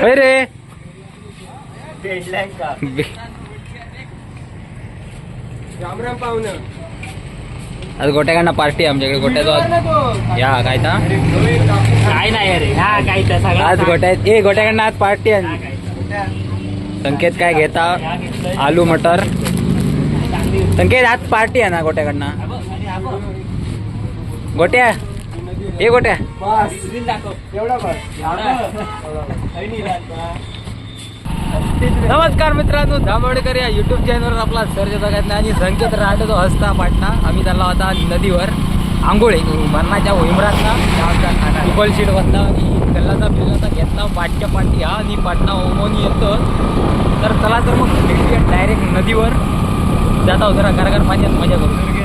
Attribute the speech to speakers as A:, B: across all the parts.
A: होय रे.
B: पाहुणं.
A: आज गोट्याकडनं पार्टी आमच्याकडे. गोट्याचा या काय ना
C: काय नाही अरे हा काय तर सगळं
A: आज गोट्यात ए गोट्याकडनं आज पार्टी आहे. संकेत काय घेता? आलू मटर. संकेत आज पार्टी आहे ना गोट्याकडनं? गोट्या. ए गोट्या.
B: एवढा बस.
A: नमस्कार मित्रांनो धामवडेकर या युट्यूब चॅनलवर आपला सर्च बघत नाही आणि संकेत राहतो तो हसता पाटणा. आम्ही त्याला होता नदीवर. आंघोळी मरणाच्या होईमरातला फुकल शीट बसला आणि गल्लाचा बिल्लाचा घेतला पाटच्या पाठी हा आणि पाटणा ओमोनी येतो. तर चला तर मग डायरेक्ट नदीवर. जाता जरा घराघर पाण्यात मजा करू.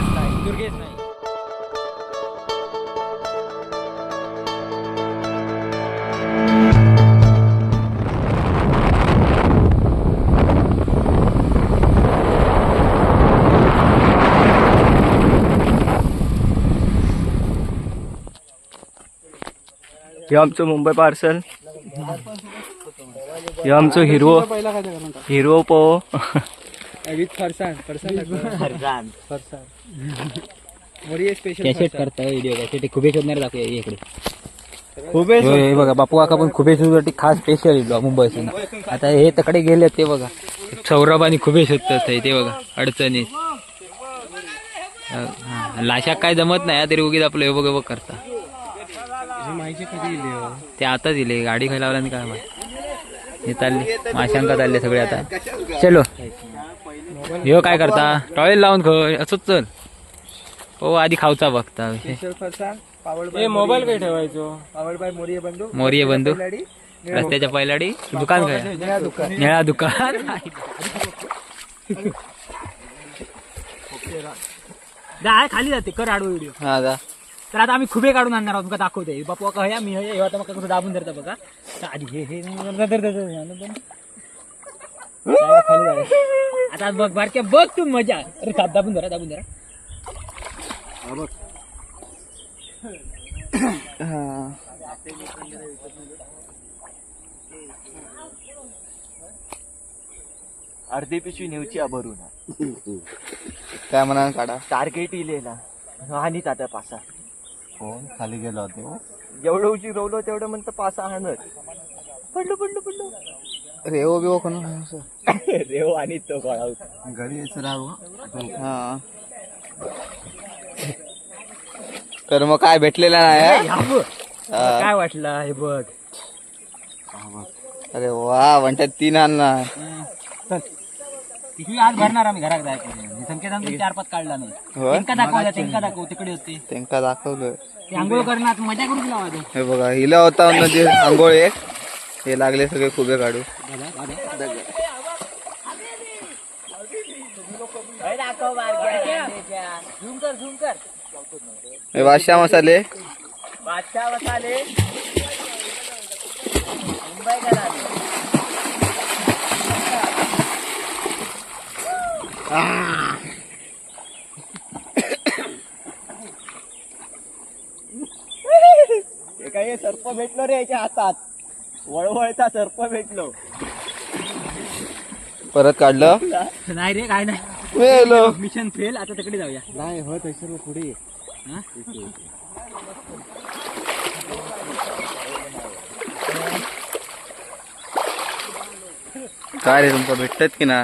B: हे आमचं मुंबई पार्सल. हे आमचं हिरो. हिरो पो. फरसाण वरी स्पेशल
A: कॅसेट करता व्हिडिओ कॅसेट खुबे शोधणार दाखव इकडे. हे बघा बापू काका पण खुबे शोधसाठी खास स्पेशल येलो मुंबईसून आता हे तकडे गेले ते बघा. सौरभ आणि खुबे शोधतात ते बघा अडचणीत. लाशाक काय जमत नाही तरी उगीच आपलं हे बघ हे बघ करता.
B: माहिती कधी दिली हो?
A: ते आता दिले गाडी खायला लावला काय माहीत. हे चालले माशांका चालले सगळे आता. चलो. ह्यो काय करता? टॉयल लावून खय असंच चल. हो आधी खाऊचा बघता.
B: मोबाईल काय ठेवायचो. मोरिये बंधू
A: मोरिये बंधू
B: लाडी
A: रस्त्याच्या पहिलाडी. दुकान काय?
B: निळा दुकान.
A: निळा दुकान.
C: जाय खाली जाते. कर आडू व्हिडिओ
A: हा जा.
C: तर आता आम्ही खुबे काढून आणणार आहोत. तुमका दाखवते. बापू का हया मी हया हे आता मग कसं दाबून धरता बघा. आधी हे हे. आता बघ बारक्या बघ तू मजा. अरे दाब- दाबून धरा दाबून धरा.
B: अर्धी पिशवी नेवची भरून
A: काय म्हणा काढा.
B: टार्गेट इलेला आणि तात्या पासा.
A: कोण खाली गेलो होतो
B: जेवढं उशीर रोवलो तेवढं म्हणतं पासा हाणत पडलो पडलो पडलो.
A: रेवो बिवो कोण
B: रेव आणि तो गोळा
A: घरी हा. तर मग काय भेटलेला नाही.
C: काय वाटलं हे बघ.
A: अरे वा म्हणतात तीन आणला.
C: ही आज भरणार आम्ही घरात जायचं. संकेत आमचा चार पाच काढला नाही
A: होय?
C: त्यांका दाखवा त्यांका दाखव तिकडे होते.
A: त्यांका
C: ते आंघोळ करणार मजा करून लावा
A: हे बघा हिला होता म्हणजे आंघोळ एक. हे लागले सगळे खुबे काढू हे बादशाह मसाले
C: बादशाह मसाले मुंबई करा
B: हे काय सर्प भेटलो रे याच्या हातात. वळवळता सर्प भेटलो.
A: परत काढलं?
C: नाही रे काय नाही. मिशन फेल आता तिकडे जाऊया.
B: नाही हो तसं पुढे.
C: हा?
A: काय रे तुमचं भेटतात की ना?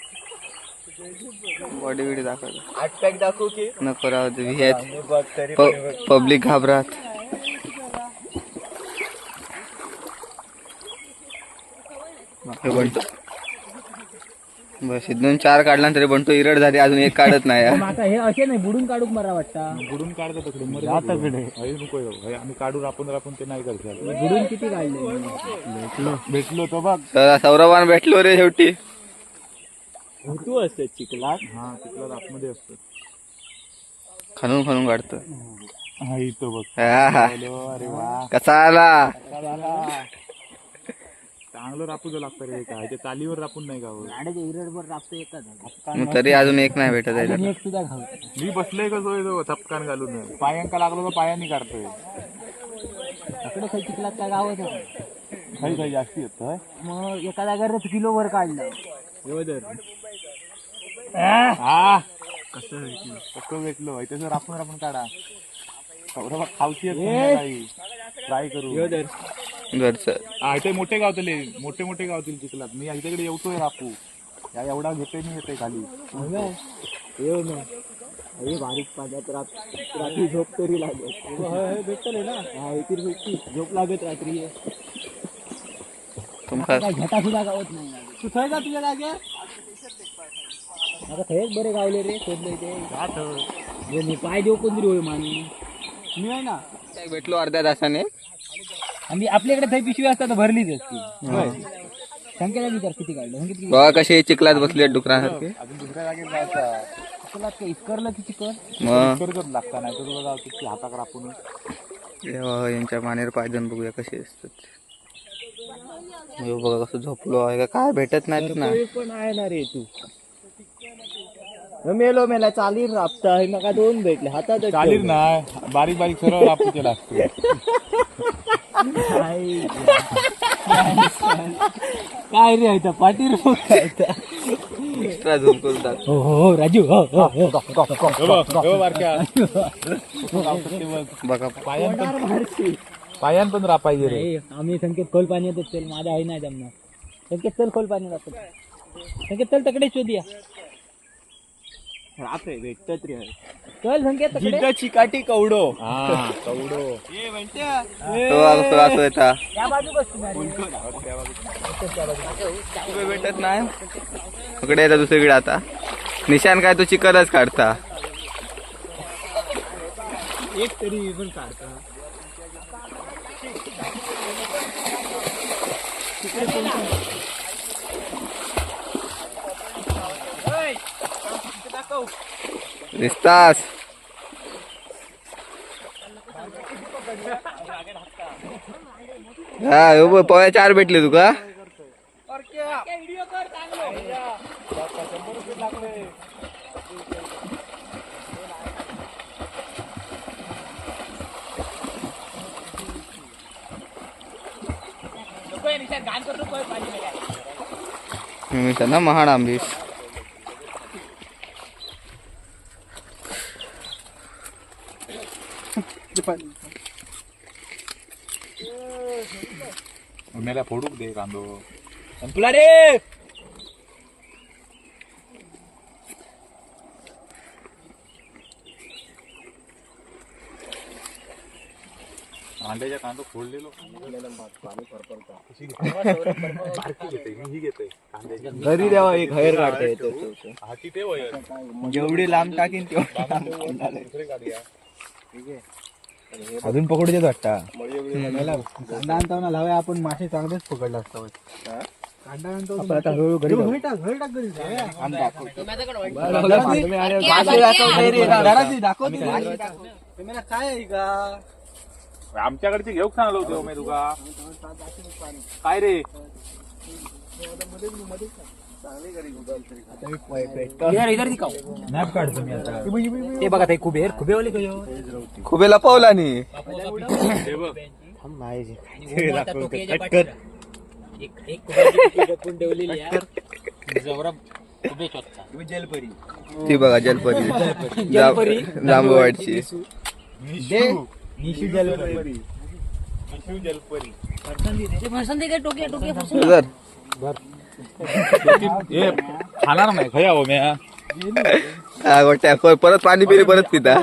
A: बॉडी बिडी दाखवलं
B: आठ पॅक दाखवू की?
A: नको राहू दे ह्यात
B: बघ तरी
A: प- पब्लिक घाबरात हे
C: बस इथून चार काढला तरी पण तो इरड झाली अजून एक काढत नाही
B: पण आता हे असे नाही बुडून काढूक मला वाटतं.
D: बुडून काढतो तकडे मरे नको. आम्ही काढून आपण आपण ते नाही
B: बुडून किती काढले?
D: भेटलो. तो बघ.
C: सौरवान भेटलो रे शेवटी.
B: तू असते चिखलात.
D: हा तिथला आतमध्ये असतो.
C: खणून खणून काढतो.
D: हा इथं बघ.
C: हा, हा.
D: हॅलो अरे वा.
C: कसा आला?
D: चांगलं रापूच लागतं रे काय ते चालीवर रापून नाही गाव
B: गाड्याच्या इरडवर राबतो एकच.
C: मग तरी अजून एक नाही भेटत आहे त्याला.
B: एक सुद्धा खाऊ
D: मी बसलोय कसं येतो थपकान घालून. पायांका लागलो तर पायानी काढतोय.
B: इकडे काही चिखलात काय गावत
D: काही काही जास्ती येत
B: मग एका जागेवरच किलोवर काढलं.
D: हा? कसं भेटलो कसं भेटलो इथे रापून रापून काढा. सौरभ खावची ट्राय करू.
C: घरचं
D: हा इथे मोठे गावतले मोठे मोठे गावतील चिखलात मी इकडे येतोय रापू या एवढा घेतोय मी येते खाली.
B: येऊ ना. अरे बारीक पाण्यात रात रात्री झोप तरी लागत भेटतले ना. हा इथे भेटती. झोप लागत रात्री.
C: तुमका
B: काय घटा सुद्धा गावत नाही. तू का तुझ्या जागे आता थंयच बरे गावले रे शोधले ते. हे मी पाय देऊ कोणतरी होय मानी मी आहे ना.
C: भेटलो अर्ध्या तासाने?
B: आम्ही आपल्याकडे थंय पिशवी असतात तर भरलीच असती. संख्याला विचार किती काढलं? संख्या किती
C: बघा कसे चिखलात बसले डुकरासारखे.
D: अजून दुसऱ्या जागेत जायचा
B: चिखलात काय इस्करलं की चिकन
C: मग?
D: करतच लागता नाही तर तुला जावतो की हाताक रापून
C: देवा, यांच्या मानेर पायजन बघूया कसे असतात. बघा कसं झोपलो आहे का? काय भेटत नाही ना.
B: पण आहे ना रे तू. मेलो मेला चालीर राबता हे नका दोन भेटले हातात
D: चालीर नाही बारीक बारीक सरळ रापूचे लागते.
B: काय रे आहे पाटीर काय
C: एक्स्ट्रा झूम करून टाक.
B: हो हो राजू हो हो हो.
C: बघा
D: पायान पण पायान पण रापायचे रे.
B: आम्ही संकेत खोल पाण्यात चल माझ्या आई नाही जमणार. संकेत चल खोल पाण्यात संकेत चल तकडे शोधूया.
C: राहते भेटत रे.
B: चल संकेत तकडे.
C: चिकाटी कवडो.
D: हा कवडो.
C: तो येता
B: त्या बाजू
C: कुठे भेटत नाही. इकडे येतात दुसरीकडे आता. निशान काय तो चिकनच काढता.
B: एक तरी पण काढता.
C: दिसतास हा पोळ्या चार भेटले तुका मी ना महाड आंबीस
D: मेला फोडूक दे कांदो.
B: संपला रे!
D: अंड्याच्या कांदो फोडलेलो.
C: घरी द्यावा एक हयर काढता येतो.
D: हाती ते
C: जेवढी लांब टाकीन
D: दुसरे काढूया
C: अजून पकडू देत वाटता
B: कांदा आणताना लावा आपण मासे चांगलेच पकडला असतो कांदा आणतो आता हळूहळू घरी घरी टाक घरी टाक घरी. काय आहे का?
D: आमच्याकडची घेऊ सांगलो होतो मी तुका काय रे?
B: इधर दिखाओ।
D: मॅप काढतो मी आता.
B: ते बघा ते कुबेर कुबेरवाले कयो
C: खुबे लपवला नी.
D: हे बघ.
B: एक एक कुबेरची लपून ठेवलेली आहे. जवरा कुबे शोधता। जलपरी.
C: ती बघा जलपरी.
B: जलपरी.
C: जांभूवाडची.
B: निशू. जलपरी.
D: जलपरी.
C: जर
D: हे खाणार नाही खया हो म्या.
C: हा, गोट्या परत पाणी पिरी परत पिता.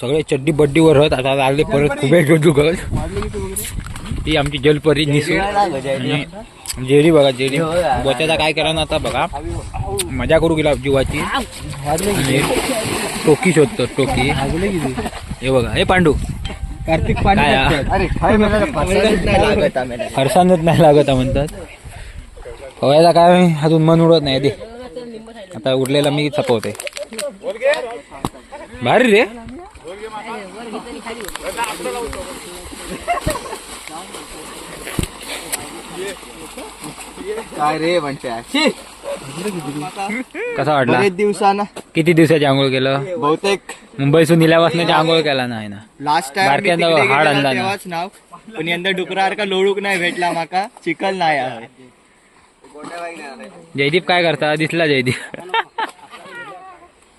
B: सगळे चड्डी बड्डीवर होत आता लागले परत कुबेर
D: किती वगैरे?
A: ती आमची जलपरी निसू. आणि जेडी बघा जेडी. बोच्याचा काय केला ना आता बघा. मजा करू गेला जीवाची. आणि टोकी शोधतो टोकी. हे बघा हे पांडू.
E: कार्तिक
A: काय हा?
B: अरे काय
A: फरसाणच नाही लागत हा म्हणतात. हवायला काय अजून मन उडत नाही दे आता उरलेला मी चपवते भारी रे.
B: काय रे म्हणते
A: कसा वाटला?
B: बरेच दिवसानं.
A: किती दिवसाची आंघोळ केलं?
B: बहुतेक
A: मुंबईसून निल्यापासून आंघोळ केला नाही ना.
B: लास्ट टाइम
A: बारक्यांदा हाड आणला ना.
B: तेव्हाच नाव पण यंदा डुकरासारखा लोळूक नाही भेटला माका. चिकल नाही आहे.
A: जयदीप काय करता? दिसला जयदीप.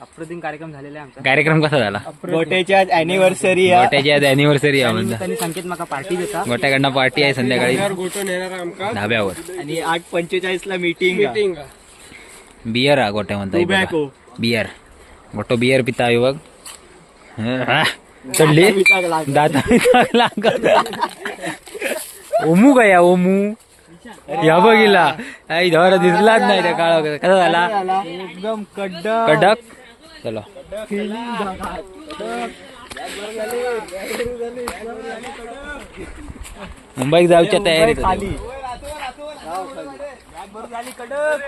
E: अप्रतिम कार्यक्रम झालेला आहे आमचा.
A: कार्यक्रम कसा झाला?
B: गोट्याच्या अॅनिव्हर्सरी
A: गोट्याची आज अॅनिव्हर्सरी आहे म्हणता
E: त्यांनी संकेत माका पार्टी देता.
A: गोट्याकडनं पार्टी आहे संध्याकाळी. धाब्यावर.
B: आणि आठ पंचेचाळीस ला मीटिंग
A: बियर हा गोट्या म्हणता
B: Tobacco.
A: बियर गोटो बियर पिता आहे बघ हा, चढली दादा ओमू काय या ओमू या बघिला आई धर दिसलाच नाही त्या काळा कसा झाला
B: एकदम
A: कडक चलो मुंबईत जाऊच्या झाली कडक.